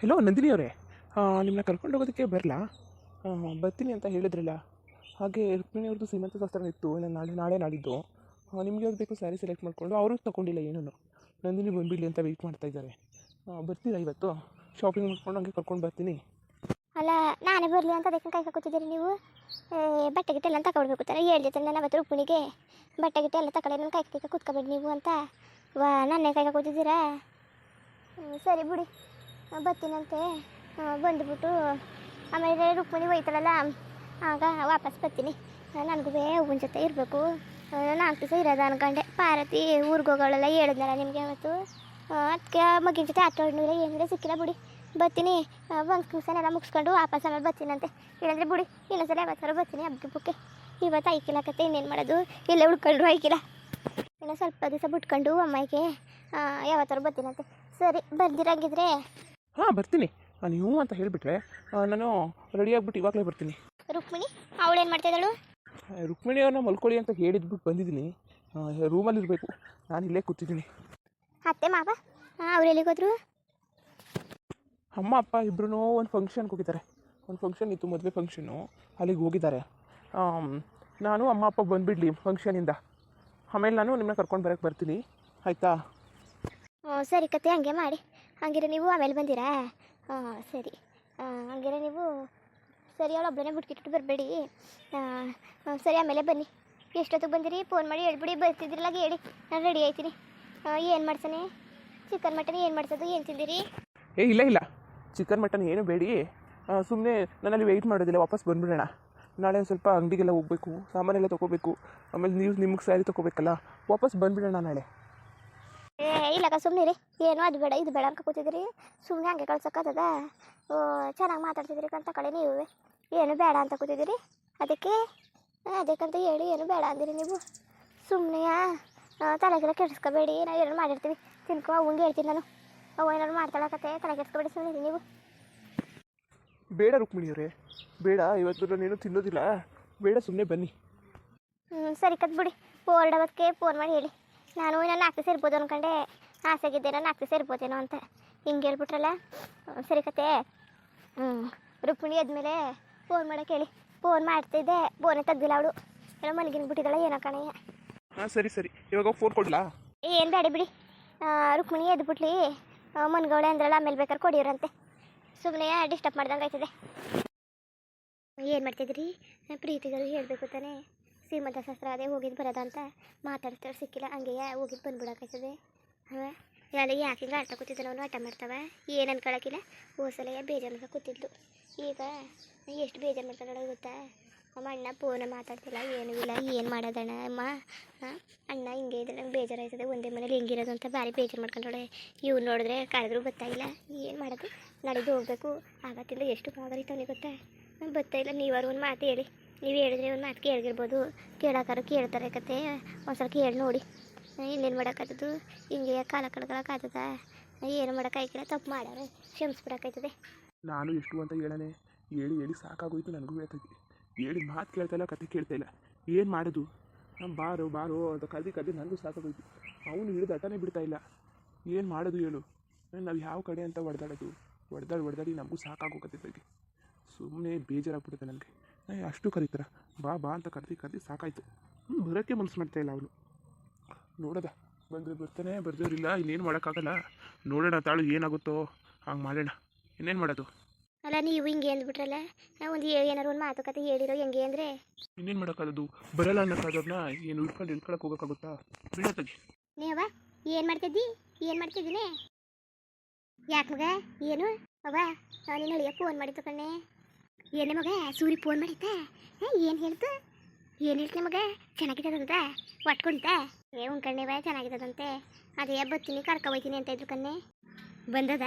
Hello Nandini ಅವರೇ. ನಿಮ್ಮನ್ನ ಕರ್ಕೊಂಡು ಹೋಗೋದಕ್ಕೆ ಬರಲಾ? ಬರ್ತೀನಿ ಅಂತ ಹೇಳಿದ್ರಲ್ಲ. ಹಾಗೆ ರುಕ್ಮಿಣಿ ಅವ್ರದ್ದು ಸೀಮಂತ ಶಾಸ್ತ್ರ ಇತ್ತು ನಾನು ನಾಳೆ ನಾಳೆ ನಾಡಿದ್ದು. ನಿಮಗೆ ಯಾವ್ದು ಬೇಕು ಸ್ಯಾರಿ ಸೆಲೆಕ್ಟ್ ಮಾಡಿಕೊಂಡು ಅವರು ತಗೊಂಡಿಲ್ಲ ಏನೂ ನಂದಿನಿ ಬಂದ್ಬಿಡಲಿ ಅಂತ ವೆಯ್ಟ್ ಮಾಡ್ತಾ ಇದ್ದಾರೆ. ಬರ್ತೀರಾ ಇವತ್ತು? ಶಾಪಿಂಗ್ ಮಾಡ್ಕೊಂಡು ಹಂಗೆ ಕರ್ಕೊಂಡು ಬರ್ತೀನಿ. ಅಲ್ಲ, ನಾನೇ ಬರಲಿ ಅಂತ ಅದಕ್ಕೆ ಕೈ ಹಾಕೋತಿದ್ದೀರಿ ನೀವು? ಬಟ್ಟೆ ಗಿಟ್ಟೆ ಎಲ್ಲ ತಗೊಳ್ಬೇಕು ತಾನೆ. ಜೊತೆ ನಾನು ಅವತ್ತು ರುಕ್ಮಿಣಿಗೆ ಬಟ್ಟೆ ಗಿಟ್ಟೆ ಎಲ್ಲ ತಗೊಳ್ಳಿ ನನ್ನ ಕೈ ಕೈ ಕುತ್ಕೊಬೇಡಿ ನೀವು ಅಂತ. ವಾ, ನನ್ನೇ ಕೈ ಹಾಕೋತಿದ್ದೀರಾ ಸರಿ ಬಿಡಿ. ಬರ್ತೀನಂತೆ. ಬಂದುಬಿಟ್ಟು ಆಮೇಲೆ ರುಕ್ಮಿಣಿ ಹೋಯ್ತಾಳಲ್ಲ, ಆಗ ವಾಪಸ್ ಬರ್ತೀನಿ. ನನಗೂ ಹೂವಿನ ಜೊತೆ ಇರಬೇಕು. ನಾಲ್ಕು ದಿವಸ ಇರೋದು ಅನ್ಕೊಂಡೆ. ಪಾರತಿ ಊರಿಗೆ ಹೋಗೋಳೆಲ್ಲ ಹೇಳಿದ್ನಲ್ಲ ನಿಮಗೆ ಅವತ್ತು ಅದಕ್ಕೆ ಮಗಿನ ಜೊತೆ ಆಟ ಆಡಿದ್ರೆ ಏನಿದೆ ಸಿಕ್ಕಿಲ್ಲ ಬಿಡಿ. ಬರ್ತೀನಿ. ಫಂಕ್ಷನ್ ಎಲ್ಲ ಮುಗಿಸ್ಕೊಂಡು ವಾಪಸ್ ಆಮೇಲೆ ಬರ್ತೀನಂತೆ. ಇಲ್ಲಾಂದರೆ ಬಿಡಿ, ಇನ್ನೊಂದ್ಸಲ ಯಾವತ್ತಾರು ಬರ್ತೀನಿ ಹಬ್ಬಕ್ಕೆ ಬುಕ್ಕೆ. ಇವತ್ತು ಕತೆ, ಇನ್ನೇನು ಮಾಡೋದು? ಇಲ್ಲೇ ಉಳ್ಕೊಂಡ್ರು ಐಕಿಲ್ಲ ಇನ್ನು ಸ್ವಲ್ಪ ದಿವಸ ಬಿಟ್ಕೊಂಡು ಅಮ್ಮಗೆ ಯಾವತ್ತಾರು ಬರ್ತೀನಂತೆ. ಸರಿ, ಬರ್ದಿರಂಗಿದ್ರೆ ಹಾಂ ಬರ್ತೀನಿ. ನೀವು ಅಂತ ಹೇಳಿಬಿಟ್ರೆ ನಾನು ರೆಡಿ ಆಗ್ಬಿಟ್ಟು ಇವಾಗಲೇ ಬರ್ತೀನಿ. ರುಕ್ಮಿಣಿ ಅವಳೇನು ಮಾಡ್ತಾ ಆ, ರುಕ್ಮಿಣಿ ಅವ್ರನ್ನ ಮಲ್ಕೊಳ್ಳಿ ಅಂತ ಹೇಳಿದ್ಬಿಟ್ಟು ಬಂದಿದ್ದೀನಿ. ರೂಮಲ್ಲಿ ಇರಬೇಕು. ನಾನು ಇಲ್ಲೇ ಕೂತಿದ್ದೀನಿ. ಅತ್ತೆ ಮಾವ? ಅವ್ರು ಎಲ್ಲಿಗೆ ಹೋದ್ರು? ಅಮ್ಮ ಅಪ್ಪ ಇಬ್ಬರೂ ಒಂದು ಫಂಕ್ಷನ್ಗೆ ಹೋಗಿದ್ದಾರೆ. ಒಂದು ಫಂಕ್ಷನ್ ಇತ್ತು ಮದುವೆ ಫಂಕ್ಷನ್ನು ಅಲ್ಲಿಗೆ ಹೋಗಿದ್ದಾರೆ. ನಾನು ಅಮ್ಮ ಅಪ್ಪ ಬಂದುಬಿಡ್ಲಿ ಫಂಕ್ಷನಿಂದ ಆಮೇಲೆ ನಾನು ನಿಮ್ಮನ್ನ ಕರ್ಕೊಂಡು ಬರೋಕ್ಕೆ ಬರ್ತೀನಿ. ಆಯಿತಾ? ಸರಿ ಕತೆ ಹಂಗೆ ಮಾಡಿ. ಹಂಗಿರೆ ನೀವು ಆಮೇಲೆ ಬಂದಿರಾ? ಹಾಂ, ಸರಿ. ಹಂಗಿರ ನೀವು ಸರಿ, ಅವಳು ಒಬ್ಬನೇ ಬಿಟ್ಕಿಟ್ಟು ಬರಬೇಡಿ. ಸರಿ, ಆಮೇಲೆ ಬನ್ನಿ. ಎಷ್ಟೊತ್ತಿಗೆ ಬಂದಿರಿ? ಫೋನ್ ಮಾಡಿ ಹೇಳ್ಬಿಡಿ. ಬರ್ತಿದ್ರಲ್ಲ ಹೇಳಿ. ನಾನು ರೆಡಿ ಆಯ್ತೀನಿ. ಏನು ಮಾಡ್ತಾನೆ ಚಿಕನ್ ಮಟನ್ ಏನು ಮಾಡ್ಸೋದು? ಏನು ತಿಂದಿರಿ? ಏ, ಇಲ್ಲ ಇಲ್ಲ. ಚಿಕನ್ ಮಟನ್ ಏನು ಬೇಡಿ. ಸುಮ್ಮನೆ ನಾನಲ್ಲಿ ವೆಯ್ಟ್ ಮಾಡೋದಿಲ್ಲ. ವಾಪಸ್ ಬಂದುಬಿಡೋಣ. ನಾಳೆ ಒಂದು ಸ್ವಲ್ಪ ಅಂಗಡಿಗೆಲ್ಲ ಹೋಗಬೇಕು, ಸಾಮಾನೆಲ್ಲ ತೊಗೋಬೇಕು. ಆಮೇಲೆ ನೀವು ನಿಮಗೆ ಸ್ಯಾರಿ ತೊಗೋಬೇಕಲ್ಲ. ವಾಪಸ್ ಬಂದುಬಿಡೋಣ ನಾಳೆ. ಏ ಇಲ್ಲಕ್ಕ ಸುಮ್ಮನೆ ರೀ ಏನು ಅದು ಬೇಡ ಇದು ಬೇಡ ಅಂತ ಕೂತಿದ್ರಿ. ಸುಮ್ಮನೆ ಹಂಗೆ ಕಳ್ಸಕ್ಕದ ಓ ಚೆನ್ನಾಗಿ ಮಾತಾಡ್ತಿದ್ರಿ ಅಂತ ಕಳೆ ನೀವು. ಏನು ಬೇಡ ಅಂತ ಕೂತಿದ್ದೀರಿ ಅದಕ್ಕೆ? ಅದಕ್ಕಂತ ಹೇಳಿ ಏನು ಬೇಡ ಅಂದಿರಿ ನೀವು. ಸುಮ್ಮನೆ ತಲೆಗೆಲ್ಲ ಕೆಡಿಸ್ಕೋಬೇಡಿ. ನಾವು ಏನಾರು ಮಾಡಿರ್ತೀವಿ. ತಿನ್ಕೊ ಅವಂಗೆ ಹೇಳ್ತೀನಿ ನಾನು. ಅವ ಏನಾರು ಮಾಡ್ತಾಳಕತ್ತೆ ತಲೆ ಕೆಡಿಸ್ಕೋಬೇಡಿ ಸುಮ್ಮನೆ ನೀವು. ಬೇಡ ರುಕ್ಮಿಣಿಯವರೇ ಬೇಡ ಇವತ್ತು ನೀನು ತಿನ್ನೋದಿಲ್ಲ. ಬೇಡ ಸುಮ್ಮನೆ ಬನ್ನಿ. ಹ್ಞೂ ಸರಿ ಕತ್ ಬಿಡಿ ಹೊರಡೋದಕ್ಕೆ ಫೋನ್ ಮಾಡಿ ಹೇಳಿ. ನಾನು ನಾನು ನಾಲ್ಕು ದಿವಸ ಇರ್ಬೋದು ಅನ್ಕೊಂಡೆ. ಆಸೆಗಿದ್ದೆ ನಾನು ನಾಲ್ಕು ದಿವಸ ಇರ್ಬೋದೇನೋ ಅಂತ. ಹಿಂಗೆ ಹೇಳ್ಬಿಟ್ರಲ್ಲ? ಸರಿ ಕತೆ ಹ್ಞೂ ರುಕ್ಮಿಣಿ ಆದಮೇಲೆ ಫೋನ್ ಮಾಡೋಕೆ ಹೇಳಿ ಫೋನ್ ಮಾಡ್ತಿದ್ದೆ. ಫೋನೇ ತೆಗ್ದಿಲ್ಲ ಅವಳು. ಏನೋ ಮಲಗಿನ ಬಿಟ್ಟಿದ್ದಾಳೆ ಏನೋ ಕಣಯ್ಯ ಹಾಂ ಸರಿ ಸರಿ. ಇವಾಗ ಫೋನ್ ಕೊಡ್ಲಾ? ಏನು ಬೇಡ ಬಿಡಿ. ರುಕ್ಮಿಣಿ ಎದ್ಬಿಟ್ಲಿ. ಮನ್ಗವಳೆ ಅಂದ್ರಲ್ಲ ಆಮೇಲೆ ಬೇಕಾದ್ರೆ ಕೊಡಿವ್ರಂತೆ ಸುಮ್ಮನೆ ಡಿಸ್ಟರ್ಬ್ ಮಾಡ್ದಂಗೆ ಆಯ್ತದೆ ಏನು ಮಾಡ್ತಿದ್ರಿ? ಪ್ರೀತಿಗಳು ಹೇಳಬೇಕು ತಾನೇ. ಶ್ರೀಮಂತ ಶಾಸ್ತ್ರ ಅದೇ ಹೋಗಿದ್ದು ಬರೋದ ಅಂತ ಮಾತಾಡ್ತಾರೆ ಸಿಕ್ಕಿಲ್ಲ ಹಂಗೆ ಹೋಗಿದ್ದು ಬಂದ್ಬಿಡೋಕಾಯ್ತದೆ ಹಾಂ ಎಲ್ಲ ಯಾಕೆ ಹಿಂಗೆ ಆಟ ಕೂತಿದ್ದಾನೆ ಅವನು ಆಟ ಮಾಡ್ತಾವ. ಏನು ಅನ್ಕೊಳಕಿಲ್ಲ. ಹೋಸಲ ಬೇಜಾರು ಕೂತಿದ್ಲು. ಈಗ ಎಷ್ಟು ಬೇಜಾರು ಮಾಡ್ಕೊಂಡ ಗೊತ್ತಾ? ಅಮ್ಮ, ಅಣ್ಣ ಫೋನ ಮಾತಾಡ್ತಿಲ್ಲ, ಏನು ಇಲ್ಲ, ಏನು ಮಾಡೋದಣ್ಣ ಅಮ್ಮ? ಅಣ್ಣ ಹಿಂಗೆ ಇದ್ರೆ ನಂಗೆ ಬೇಜಾರಾಯ್ತದೆ, ಒಂದೇ ಮನೇಲಿ ಹೆಂಗಿರೋದು ಅಂತ ಭಾರಿ ಬೇಜಾರು ಮಾಡ್ಕೊಂಡೋಳೆ ಇವ್ನು ನೋಡಿದ್ರೆ ಕರೆದ್ರು ಗೊತ್ತಾಗಿಲ್ಲ ಏನು ಮಾಡೋದು? ನಡೆದು ಹೋಗಬೇಕು. ಆವತ್ತಿಂದ ಎಷ್ಟು ಮಾಗರಿತಾವನೆ ಗೊತ್ತಾ? ನಂಗೆ ಗೊತ್ತಾಯಿಲ್ಲ ನೀವಾರು ಒಂದು ಮಾತು ಹೇಳಿ. ನೀವು ಹೇಳಿದ್ರೆ ಒಂದು ಮಾತು ಕೇಳಿರ್ಬೋದು ಕೇಳೋಕ್ಕಾರು ಕೇಳ್ತಾರೆ ಕತೆ. ಒಂದ್ಸಲ ಕೇಳಿ ನೋಡಿ. ಇನ್ನೇನು ಮಾಡೋಕ್ಕಾಗ್ತದ್ದು ಹಿಂಗೆ ಕಾಲ ಕಳ್ಕೊಳಕ್ಕಾಗ್ತದ? ಏನು ಮಾಡೋಕ್ಕಾಗಿಲ್ಲ ತಪ್ಪು ಮಾಡೋರೆ ಕ್ಷಮಿಸ್ಬಿಡೋಕ್ಕಾಯ್ತದೆ. ನಾನು ಎಷ್ಟು ಅಂತ ಹೇಳನೆ ಹೇಳಿ ಹೇಳಿ ಸಾಕಾಗೋಯ್ತು ನನಗೂ ಹೇಳ್ತದೆ ಹೇಳಿ ಮಾತು ಕೇಳ್ತಾ ಇಲ್ಲ, ಕತೆ ಕೇಳ್ತಾ ಇಲ್ಲ. ಏನು ಮಾಡೋದು? ಬಾರೋ ಬಾರೋ ಅಂತ ಕದಿ ಕದಿ ನನಗೂ ಸಾಕಾಗೋಯ್ತು. ಅವನು ಹಿಡಿದು ಅಟನೇ ಬಿಡ್ತಾ ಇಲ್ಲ. ಏನು ಮಾಡೋದು ಹೇಳು? ನಾವು ಯಾವ ಕಡೆ ಅಂತ ಹೊಡೆದಾಡೋದು ಹೊಡೆದಾಡಿ ಹೊಡೆದಾಡಿ ನಮಗೂ ಸಾಕಾಗೋಗತ್ತೆ ಸುಮ್ಮನೆ ಬೇಜಾರಾಗ್ಬಿಡುತ್ತೆ ನನಗೆ. ಅಷ್ಟು ಕರೀತಾರ. ಬಾ ಬಾ ಅಂತ ಕರ್ದು ಕರ್ದು ಸಾಕಾಯಿತು. ಬರೋಕ್ಕೆ ಮನಸ್ಸು ಮಾಡ್ತಾ ಇಲ್ಲ ಅವನು. ನೋಡೋದ ಬಂದರೆ ಬರ್ತಾನೆ ಬರ್ದವ್ರಿಲ್ಲ ಇನ್ನೇನು ಮಾಡೋಕ್ಕಾಗಲ್ಲ. ನೋಡೋಣ ತಾಳು ಏನಾಗುತ್ತೋ ಹಂಗೆ ಮಾಡೋಣ. ಇನ್ನೇನು ಮಾಡೋದು? ಅಲ್ಲ ನೀವು ಹಿಂಗೆ ಅಂದ್ಬಿಟ್ರಲ್ಲ ಒಂದು ಏನಾರು ಒಂದು ಮಾತುಕತೆ ಹೇಳಿರೋ ಹೆಂಗೆ ಅಂದರೆ? ಇನ್ನೇನು ಮಾಡೋಕ್ಕಾಗದು? ಬರಲ್ಲ ಅನ್ನೋಕ್ಕಾಗೋದನ್ನ ಏನು ಉಳ್ಕೊಂಡು ಇಳ್ಕೊಳಕ್ಕೆ ಹೋಗೋಕ್ಕಾಗುತ್ತಾ? ಬಿಡ ತೆಗಿ ನೀವ ಏನು ಮಾಡ್ತಿದ್ದಿ? ಏನು ಮಾಡ್ತಿದ್ದೀನಿ? ಯಾಕೆ ಮಗ ಏನು? ಅವ ನಾನು ಅಳಿಯ ಫೋನ್ ಮಾಡಿ ಕಣ್ಣೆ. ಏನೇ ಮಗ, ಸೂರಿ ಫೋನ್ ಮಾಡಿದ್ದ? ಏನು ಹೇಳ್ತು ಏನು ಹೇಳ್ತ ಮಗ? ಚೆನ್ನಾಗಿದ್ದದಂತ? ಒಟ್ಕೊಂತ ಏ ಉಣ್ಕಣ್ಣೆವ ಚೆನ್ನಾಗಿದ್ದದಂತೆ. ಅದೇ, ಬತ್ತೀನಿ, ಕರ್ಕೊ ಹೋಯ್ತೀನಿ ಅಂತ ಇದ್ರು ಕಣ್ಣೆ. ಬಂದದ?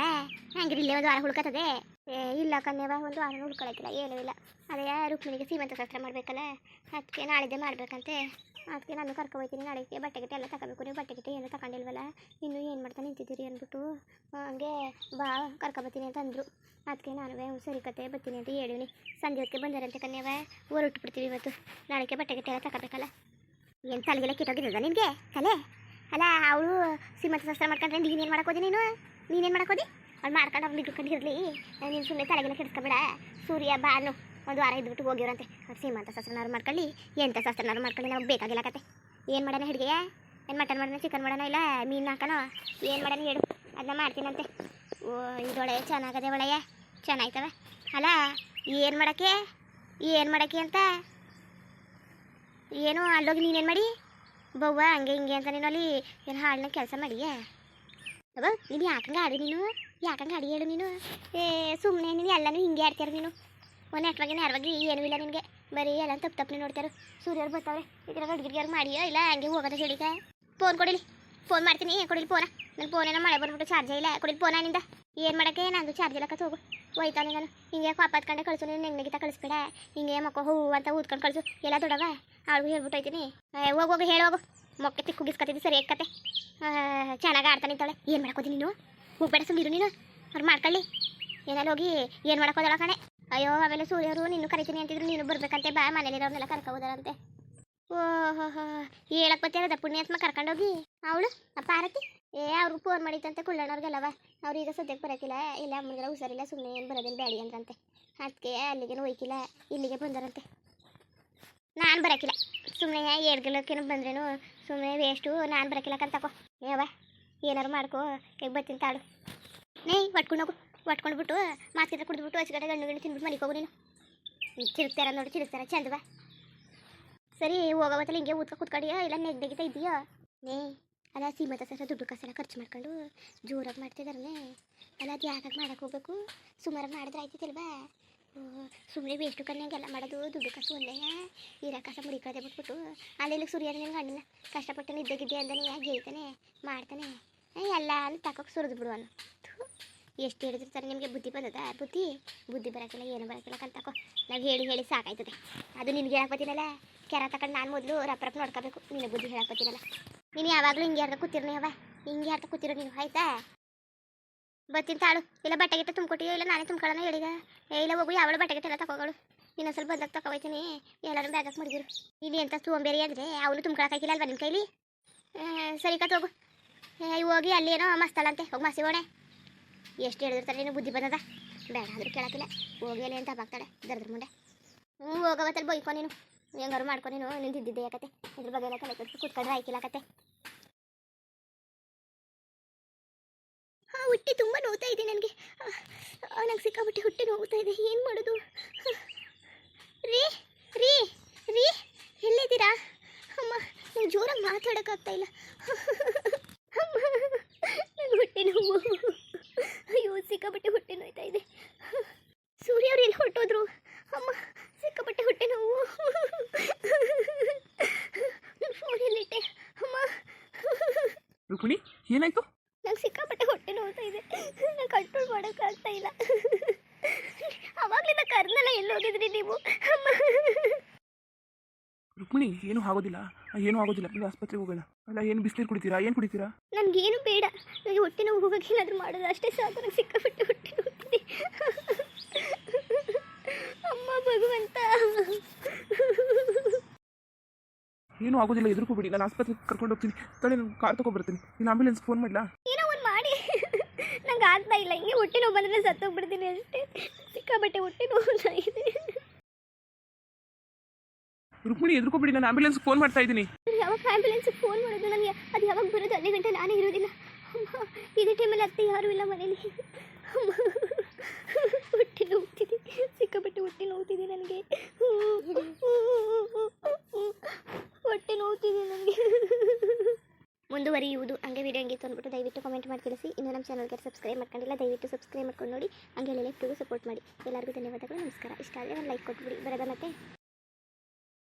ಹಂಗಿರಿ, ಇಲ್ಲೇ ಒಂದು ವಾರ ಹುಡ್ಕತ್ತದೆ ಏ, ಇಲ್ಲ ಕಣ್ಣೆ ಬಾಯ್, ಒಂದು ವಾರ ಹುಡ್ಕೊಳಕಿಲ್ಲ, ಏನೂ ಇಲ್ಲ. ಅದೇ, ರುಕ್ಮಿಣಿಗೆ ಸೀಮಂತ ಶಾಸ್ತ್ರ ಮಾಡಬೇಕಲ್ಲ? ಅದಕ್ಕೆ ನಾಳಿದ್ದೆ ಮಾಡ್ಬೇಕಂತೆ. ಅದಕ್ಕೆ ನಾನು ಕರ್ಕೊ ಹೋಗ್ತೀನಿ ನಾಳೆಗೆ ಬಟ್ಟೆ ಎಲ್ಲ ತಗೋಬೇಕು. ನೀವು ಬಟ್ಟೆ ಗಿಟ್ಟೆ ಏನೂ ತಗೊಂಡಿಲ್ವಲ್ಲ? ಇನ್ನು ಏನು ಮಾಡ್ತಾ ನಿಂತಿದ್ದೀರಿ ಅಂದ್ಬಿಟ್ಟು. ಹಂಗೆ ಬಾ ಕರ್ಕೊ ಬರ್ತೀನಿ ಅಂತ ಅಂದರು. ಅದಕ್ಕೆ ನಾನು ಸರಿ ಕತೆ ಬರ್ತೀನಿ ಅಂತ ಹೇಳಿವ್ನಿ. ಸಂಜೆ ಹೊತ್ತಿಗೆ ಬಂದಾರಂತೆ ಕನ್ಯವ ಹೊರಟು ಬಿಡ್ತೀವಿ ಇವತ್ತು. ನಾಳೆಗೆ ಬಟ್ಟೆ ಗಿಟ್ಟೆ ಎಲ್ಲ ತಗೋಬೇಕಲ್ಲ. ಏನು ತಲೆಗೆಲ್ಲ ಕಿಟ್ಟೋಗಿದ್ದದ ನಿನಗೆ? ತಲೆ? ಅಲ್ಲ, ಅವಳು ಸೀಮಂತ ಶಾಸ್ತ್ರ ಮಾಡ್ಕೊಂಡ್ರೆ ನೀನೇನು ಮಾಡಕೋದಿ ನೀನು? ನೀನೇನು ಮಾಡಕೋದಿ ಅವ್ಳು ಮಾಡ್ಕೊಂಡು ಬಿಟ್ಕೊಂಡು ಇರಲಿ ನೀನು ಸುಮ್ಮನೆ ತಲೆಗೆಲ್ಲ ಕೆಡಿಸ್ಕೊಬೇಡ. ಸೂರ್ಯ ಬಾನು ಒಂದು ವಾರ ಇದ್ಬಿಟ್ಟು ಹೋಗಿವ್ರಂತೆ. ಅವ್ರು ಸೀಮಂತ ಶಾಸ್ತ್ರನಾರು ಮಾಡ್ಕೊಳ್ಳಿ. ಎಂಥ ಶಾಸ್ತ್ರನಾರು ಮಾಡ್ಕೊಳ್ಳಿ, ನಮ್ಗೆ ಬೇಕಾಗಿಲ್ಲ ಕತೆ. ಏನು ಮಾಡೋಣ ಹಿಡಿಗೆ ಏನು ಮಟನ್ ಮಾಡೋಣ ಚಿಕನ್ ಮಾಡೋಣ ಇಲ್ಲ ಮೀನು ಹಾಕೋಣ ಏನು ಮಾಡೋಣ ಹೇಳು. ಅದನ್ನ ಮಾಡ್ತೀನಂತೆ. ಓ ಇದೊಳೆ ಚೆನ್ನಾಗದೆ ಒಳೆಯ ಚೆನ್ನಾಯ್ತವೆ. ಅಲ್ಲ, ಏನು ಮಾಡೋಕ್ಕೆ ಏನು ಮಾಡೋಕ್ಕೆ ಅಂತ? ಏನು, ಅಲ್ಲೋಗಿ ನೀನೇನು ಮಾಡಿ? ಬವ್ವ, ಹಂಗೆ ಹಿಂಗೆ ಅಂತ ನೀನು ಅಲ್ಲಿ ಏನು ಹಾಳನ್ನ ಕೆಲಸ ಮಾಡಿಯೇ? ಅವ ನೀನು ಯಾಕಂಗೆ ಆಡಿ ನೀನು? ಯಾಕಂಗೆ ಆಡಿ ಹೇಳು ನೀನು? ಏ ಸುಮ್ಮನೆ ನೀನು ಎಲ್ಲನೂ ಹಿಂಗೆ ಆಡ್ತೀರ ನೀನು. ಒಂದು ನೆಟ್ವಾಗಿ ನೆರವಾಗಿ ಏನೂ ಇಲ್ಲ ನಿನಗೆ. ಬರೀ ಎಲ್ಲ ತಪ್ಪು ತಪ್ಪನೆ ನೋಡ್ತಾರೆ ಸೂರ್ಯರು ಬರ್ತಾವ್ರೆ. ಇದ್ರಾಗ ಅಡ್ಗಿರ್ಗ್ಯಾರು ಮಾಡಿಯೋ ಇಲ್ಲ? ಹಂಗೆ ಹೋಗೋದ ಹೇಳಿಕ ಫೋನ್ ಕೊಡಿಲಿ. ಫೋನ್ ಮಾಡ್ತೀನಿ. ಕೊಡಿಲಿ ಫೋನ ನನ್ನ ಫೋನೇನೋ ಮಳೆ ಬರ್ಬಿಟ್ಟು ಚಾರ್ಜೇ ಇಲ್ಲ. ಕೊಡಿಲಿ ಫೋನ ನಿಂದ? ಏನು ಮಾಡೋಕ್ಕೆ? ನಂದು ಚಾರ್ಜ್ ಇಲ್ಲ ಕತ್ ಹೋಗು. ಹೋಯ್ತಾನೆ ನಾನು? ಹಿಂಗೆ ಕಾಪಾತ್ಕೊಂಡೆ ಕಳಿಸು. ನೀನು ನೆಗ್ನೆಗಿತ ಕಳಿಸ್ಬೇಡ. ಹಿಂಗೆ ಮಕ್ಕ ಹೂ ಅಂತ ಊದ್ಕೊಂಡು ಕಳಿಸು. ಎಲ್ಲ ದೊಡವ ಅವ್ಳಿಗೂ ಹೇಳ್ಬಿಟ್ಟು ಹೋಯ್ತೀನಿ. ಹೋಗಿ ಹೋಗಿ ಹೇಳೋಗು ಮೊಕ್ಕೆ ತಿ ಗಿಸ್ಕತ್ತಿದ್ದು ಸರಿ ಕತೆ ಚೆನ್ನಾಗಿ ಆಡ್ತಾನೆ ಇದ್ದಾಳೆ ಏನು ಮಾಡ್ಕೋದಿ ನೀನು? ಹೋಗ್ಬೇಡ ಸುಮ್ಮನಿರು ನೀನು. ಅವ್ರು ಮಾಡ್ಕೊಳ್ಳಿ. ಏನಲ್ಲಿ ಹೋಗಿ ಏನು ಮಾಡ್ಕೋದಳ ಕಣೆ. ಅಯ್ಯೋ ಆಮೇಲೆ ಸೂರ್ಯರು ನೀನು ಕರಿತೀನಿ ಅಂತಿದ್ರು. ನೀನು ಬರಬೇಕಂತೆ. ಬಾ, ಮನೇಲಿರೋರ್ನೆಲ್ಲ ಕರ್ಕೋಬೋದಾರಂತೆ ಓಹೋ ಹೇಳಕ್ ಬತ್ತೇನದ ಪುಣ್ಯಾತ್ಮ ಕರ್ಕೊಂಡೋಗಿ. ಅವಳು, ಅಪ್ಪ ಆರತಿ. ಏ, ಅವ್ರಿಗೆ ಫೋನ್ ಮಾಡಿತ್ತಂತೆ, ಕುಳ್ಳಣ್ಣವ್ರಿಗೆಲ್ಲವ. ಅವ್ರು ಈಗ ಸದ್ಯಕ್ಕೆ ಬರೋಕ್ಕಿಲ್ಲ ಇಲ್ಲ, ಅಮ್ಮನಿಗೆಲ್ಲ ಹುಷಾರಿಲ್ಲ ಸುಮ್ಮನೆ ಏನು ಬರೋದೇನು ಬ್ಯಾಡಿ ಅಂತಂತೆ ಅದಕ್ಕೆ ಅಲ್ಲಿಗೇನು ಹೋಯ್ಕಿಲ್ಲ, ಇಲ್ಲಿಗೆ ಬಂದರಂತೆ. ನಾನು ಬರೋಕ್ಕಿಲ್ಲ ಸುಮ್ಮನೆ ಏಳ್ಗಿಲಕ್ಕೇನು ಬಂದ್ರೇನು ಸುಮ್ಮನೆ ವೇಸ್ಟು ನಾನು ಬರೋಕ್ಕಿಲ್ಲ ಕಂತಕೋ ಏವ ಏನಾರು ಮಾಡ್ಕೋ ಹೇಗೆ ಬರ್ತೀನಿ ತಾಳು. ನೇ ಒಟ್ಕೊಂಡು ಹೋಗು. ಒಟ್ಕೊಂಡ್ಬಿಟ್ಟು ಮಾತಿದ್ರೆ ಕುಡಿದ್ಬಿಟ್ಟು ಹಚ್ಚಿಗಡೆ ಗಣ್ಣು ಗಣ್ಣು ತಿಂದ್ಬಿಟ್ಟು ಮನೆಗೆ ಹೋಗು ನೀನು. ತಿರುಗ್ತಾರ ನೋಡಿ, ತಿರುಗ್ತಾರ. ಚಂದ ಬಾ ಸರಿ ಹೋಗೋವತ್ತಲ್ಲಿ ಹಿಂಗೆ ಊದ್ಕ ಕೂತ್ಕೊಂಡಿಯಾ? ಇಲ್ಲ ನೆಗ್ದೆಗಿತ ಇದೆಯಾ ನೇ, ಅಲ್ಲ, ಸೀಮಂತ ಸರ ದುಡ್ಡು ಕಾಸೆಲ್ಲ ಖರ್ಚು ಮಾಡ್ಕೊಂಡು ಜೋರಾಗಿ ಮಾಡ್ತಿದಾರನೇ ಅಲ್ಲ, ಅದು ಯಾಕಾಗಿ ಮಾಡಕ್ಕೆ ಹೋಗ್ಬೇಕು? ಸುಮಾರಾಗಿ ಮಾಡಿದ್ರೆ ಆಯ್ತಿತ್ತಲ್ವಾ ಸುಮ್ಮನೆ ವೇಸ್ಟು ಕಣ್ಣಂಗೆಲ್ಲ ಮಾಡೋದು, ದುಡ್ಡು ಕಾಸು ಒಂದೇ ಇರೋ ಕಸ ಮುಡಿಕದೆ ಬಿಟ್ಬಿಟ್ಟು, ಅಲ್ಲಿ ಸುರಿಯ ನಿನ್ನ ಗಂಡನ ಕಷ್ಟಪಟ್ಟು ಇದ್ದಗಿದ್ದೆ ಅಂದಾನೆ, ಯಾಕೆ ಹೇಳ್ತಾನೆ ಮಾಡ್ತಾನೆ? ಎಲ್ಲ ಅಲ್ಲಿ ತಕೋಕೆ ಸುರಿದು ಬಿಡು ಅವನು ಎಷ್ಟು ಹೇಳಿದಿರ್ತಾರೆ ನಿಮಗೆ ಬುದ್ಧಿ ಬಂದದ? ಬುದ್ಧಿ? ಬುದ್ಧಿ ಬರೋಕ್ಕಿಲ್ಲ ಏನು ಬರೋಕ್ಕಿಲ್ಲ ಕಲ್ತಕೋ ನಾವು ಹೇಳಿ ಹೇಳಿ ಸಾಕಾಯ್ತದೆ. ಅದು ನಿನಗೆ ಹೇಳಕ್ ಬತ್ತೀನಲ್ಲ ಕೆರ ತಗೊಂಡು ನಾನು ಮೊದಲು ರಪ್ಪ ರಪ್ಪ ನೋಡ್ಕೋಬೇಕು. ನಿನ್ನ ಬುದ್ಧಿ ಹೇಳಕ್ ಬತ್ತೀನಲ್ಲ ನೀನು ಯಾವಾಗಲೂ ಹಿಂಗೆ ಯಾರ್ದು ಕೂತಿರ್ನಿ ಅವ ಹಿಂಗೆ ಯಾರ್ದು ಕೂತಿರೋ ನೀನು ಆಯ್ತಾ? ಬತ್ತಿನ ತಾಳು. ಇಲ್ಲ ಬಟ್ಟೆ ಗಿಟ್ಟ ತುಂಬಿಕೊಟ್ಟಿಯೋ ಇಲ್ಲ ನಾನೇ ತುಂಬ್ಕೊಳ್ಳೋಣ ಹೇಳಿದ ಇಲ್ಲ ಹೋಗು ಯಾವಳು ಬಟ್ಟೆ ಗಿಟ್ಟೆಲ್ಲ ತಗೋಗಳು ನೀನು ಸ್ವಲ್ಪ ಬಂದಾಗ ತಗೋಯ್ತೀನಿ ಎಲ್ಲರೂ ಬ್ಯಾಗಕ್ಕೆ ಮಡಗಿರು. ನೀನು ಎಂತ ತೊಗೊಂಬೇರಿ ಅಂದರೆ ಅವನು ತುಂಬ್ಕೊಳಕ್ಕಾಗಿಲ್ಲ ಅಲ್ವಾ ನಿಮ್ಮ ಕೈಲಿ? ಸರಿ ಕತ್ ಹೋಗು. ಏ, ಹೋಗಿ ಅಲ್ಲಿ ಏನೋ ಮಸ್ತಳಂತೆ ಹೋಗಿ ಮಸಿ ಓಣೆ ಎಷ್ಟು ಹೇಳಿದ್ರೆ ನೀನು ಬುದ್ಧಿ ಬಂದದ? ಬೇಡ, ಆದ್ರೂ ಕೇಳಕ್ಕಿಲ್ಲ. ಹೋಗಿ ಅಂತ ಬಾಗ್ತಾಳೆ, ದರ್ದ್ರ ಮುಂದೆ. ಹ್ಞೂ ಹೋಗೋವತ್ತಲ್ಲಿ ಬೈಕೋ ನೀನು. ಹೆಂಗಾರು ಮಾಡ್ಕೊ ನೀನು, ನಿಂತಿದ್ದಿದ್ದೆ ಯಾಕತ್ತೆ? ಇದ್ರ ಬಗ್ಗೆ ಎಲ್ಲ ಕೆಡಿಸಿ ಕುತ್ಕೊಂಡ್ರೆ ಆಯ್ಕಿಲ್ಲ ಕತೆ ಹಾಂ ಹುಟ್ಟಿ ತುಂಬ ನೋವ್ತಾ ಇದೆ ನನಗೆ. ನಂಗೆ ಸಿಕ್ಕಾಬಿಟ್ಟೆ ಹುಟ್ಟಿ ನೋವುತ್ತಾ ಇದೆ. ಏನು ಮಾಡೋದು? ರೀ ರೀ ರೀ, ಎಲ್ಲಿದ್ದೀರಾ? ಅಮ್ಮ ನೀವು ಜೋರಾಗಿ ಮಾತಾಡೋಕ್ಕಾಗ್ತಾ ಇಲ್ಲ. ಅಮ್ಮ, ನಂಗೆ ಹುಟ್ಟಿ ನೋವು ಅಯ್ಯೋ ಸಿಕ್ಕಾಪಟ್ಟೆ ಹೊಟ್ಟೆ ನೋಯ್ತಾ ಇದೆ ಸೂರ್ಯ ಅವ್ರು ಎಲ್ಲಿ ಹೊರಟೋದ್ರು ಅಮ್ಮ ಸಿಕ್ಕಾಪಟ್ಟೆ ಹೊಟ್ಟೆ ನೋವು ನನ್ನ ಫೋನ್ ಎಲ್ಲಿಟ್ಟೆ ಅಮ್ಮ ರುಕ್ಮಿಣಿ ಏನಾಯ್ತು? ನಂಗೆ ಸಿಕ್ಕಾಪಟ್ಟೆ ಹೊಟ್ಟೆ ನೋವ್ತಾ ಇದೆ. ನಾನು ಕಂಟ್ರೋಲ್ ಮಾಡೋಕ್ಕಾಗ್ತಾ ಇಲ್ಲ. ಅವಾಗಲಿಂದ ಕರ್ನಲ್ಲ ಎಲ್ಲಿ ಹೋಗಿದ್ರಿ ನೀವು? ರುಕ್ಮಿಣಿ ಏನೂ ಆಗೋದಿಲ್ಲ. ಏನೂ ಆಗೋದಿಲ್ಲ. ನೀವು ಆಸ್ಪತ್ರೆಗೆ ಹೋಗೋಣ. ಅಲ್ಲ ಏನು ಬಿಸಿನೀರು ಕುಡಿತೀರಾ? ಏನು ಕುಡಿತೀರಾ? ನನಗೇನು ಬೇಡ. ನನಗೆ ಹೊಟ್ಟೆ ನೋವು ಹೋಗೋಕೆ ಏನಾದರೂ ಮಾಡೋದು. ಅಷ್ಟೇ ಸಾಕು. ನಂಗೆ ಸಿಕ್ಕಾಪಟ್ಟೆ ಹೊಟ್ಟೆ ನೋಡ್ತಿದೆ ಅಮ್ಮ ಭಗವಂತ ಏನೂ ಆಗೋದಿಲ್ಲ ಎದುರ್ಕೋಬಿಡಿ. ನಾನು ಆಸ್ಪತ್ರೆಗೆ ಕರ್ಕೊಂಡು ಹೋಗ್ತೀನಿ. ತಳಿ ನಾನು ಕಾರ್ ತಗೊಬರ್ತೀನಿ ನೀನು ಆಂಬುಲೆನ್ಸ್ ಫೋನ್ ಮಾಡಲಾ? ಏನೋ ಒಂದು ಮಾಡಿ. ನಂಗೆ ಆಗ್ತಾ ಇಲ್ಲ. ಹಿಂಗೆ ಹೊಟ್ಟೆ ನೋವು ಬಂದರೆ ಸತ್ತೋಗ್ಬಿಡ್ತೀನಿ ಅಷ್ಟೇ. ಸಿಕ್ಕಾಬಟ್ಟೆ ಹೊಟ್ಟೆ ನೋವು ಇದೆ ರುಕ್ಮಿಣಿ ಎದುರ್ಕೋಬಿಡಿ. ನಾನು ಆಂಬುಲೆನ್ಸ್ ಫೋನ್ ಮಾಡ್ತಾ ಇದ್ದೀನಿ. ಯಾವಾಗ ಆ್ಯಂಬುಲೆನ್ಸ್ಗೆ ಫೋನ್ ಮಾಡೋದು? ನನಗೆ ಅದು ಯಾವಾಗ ಬರೋದು? ಅಲ್ಲಿ ಗಂಟೆ ನಾನೇ ಇರೋದಿಲ್ಲ ಅಮ್ಮ ಇದೇ ಟೈಮಲ್ಲಿ ಅತ್ತೆ ಯಾರೂ ಇಲ್ಲ ಮನೇಲಿ. ಅಮ್ಮ ಹೊಟ್ಟೆ ನೋವ್ತಿದೆ. ಸಿಕ್ಕಾಪಟ್ಟೆ ಹೊಟ್ಟೆ ನನಗೆ ಹೊಟ್ಟೆ ನೋವ್ತಿದೆ ನನಗೆ ಮುಂದುವರಿಯುವುದು ಹಂಗೆ ವಿಡಿಯೋ ಹೆಂಗೆ ಅಂದ್ಬಿಟ್ಟು ದಯವಿಟ್ಟು ಕಮೆಂಟ್ ಮಾಡಿ ತಿಳಿಸಿ ಇನ್ನು ನಮ್ಮ ಚಾನಲ್ಗೆ ಸಬ್ಸ್ಕ್ರೈಬ್ ಮಾಡ್ಕೊಂಡಿಲ್ಲ, ದಯವಿಟ್ಟು ಸಬ್ಸ್ಕ್ರೈಬ್ ಮಾಡ್ಕೊಂಡು ನೋಡಿ. ಹಂಗೆ ಲೆಫ್ಟಿಗೂ ಸಪೋರ್ಟ್ ಮಾಡಿ. ಎಲ್ಲರಿಗೂ ಧನ್ಯವಾದಗಳು, ನಮಸ್ಕಾರ. ಇಷ್ಟ ಆದರೆ ಒಂದು ಲೈಕ್ ಕೊಟ್ಬಿಡಿ. ಬರೋದ ಮತ್ತೆ?